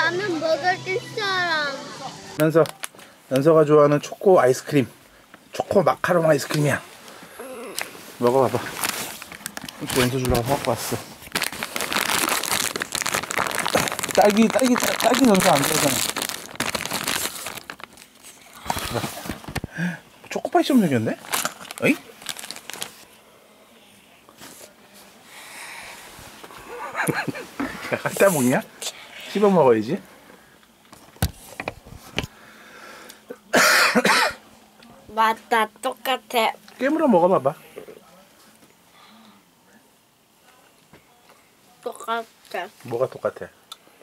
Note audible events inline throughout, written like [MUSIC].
라면 먹을 사람. 연서 연서가 좋아하는 초코 아이스크림 초코 마카롱 아이스크림이야 먹어봐봐 연서 주려고 사갖고 왔어 딸기 딸기 딸- 딸기 연서 안 좋아하잖아 봐. 초코파이 처럼 생겼네 어이? [LAUGHS] 갖다 먹냐? 씹어 먹어야지 맞다, 똑같아. 깨물어 먹어봐봐 똑같아. 뭐가 똑같아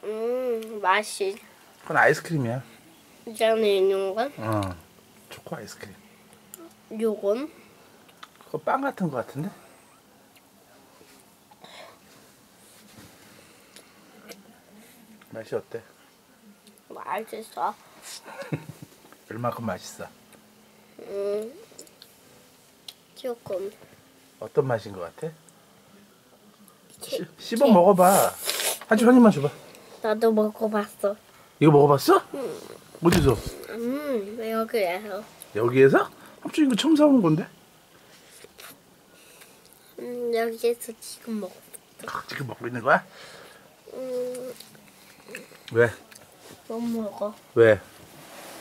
음, 맛이. 그건 아이스크림이야 이 안에 있는 건? 어 초코 아이스크림 요건? 그거 빵 같은 거 같은데? 맛이 어때? 맛있어. [LAUGHS] 얼마큼 맛있어? 음, 조금. 어떤 맛인 것 같아? 씹- 씹어 먹어봐 한쪽 한 입만 줘봐 나도 먹어봤어. 이거 먹어봤어? 어디서? 음, 여기에서. 여기에서? 삼촌 이거 처음 사온 건데? 음, 여기에서 지금 먹. 아, 지금 먹고 있는 거야? 음, 왜? 못 먹어. 왜?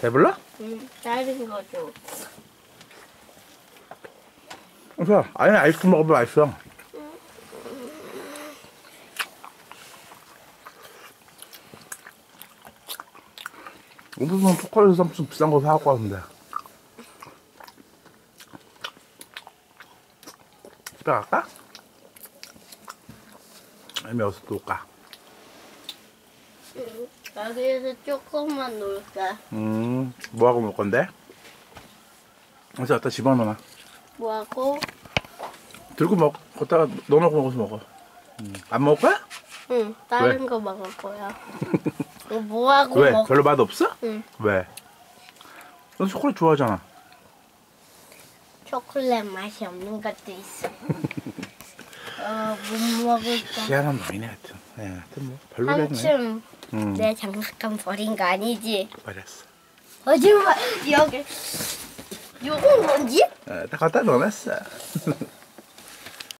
배불러? 음, 다른 거 줘. 그래서 아니 아이스크림 먹어봐 맛있어 무슨 초콜릿 무슨 비싼 거 사갖고 왔는데 집에 갈까? 아니면 어디서 또 올까? 여기에서 조금만 놀게. 음 뭐하고 먹을 건데? 그래서 갖다 집어넣어놔 뭐하고? 들고 먹, 걷다가 넣어놓고 먹어서 먹어 음. 안 먹을 거야? 응, 다른 거 먹을 거야. [LAUGHS] 너 뭐하고 왜? 먹? 별로 맛 없어? 응, 왜? 너 초콜릿 좋아하잖아. 초콜릿 맛이 없는 것도 있어. [LAUGHS] 어, 못 먹을까? 희한한 놈이네 하여튼. 네, 하여튼 뭐 별로겠네. 한층 음, 내 장난감 버린 거 아니지? 버렸어. 거짓말 여기 요건 뭔지? 어, 다 갖다 넣어놨어. [LAUGHS]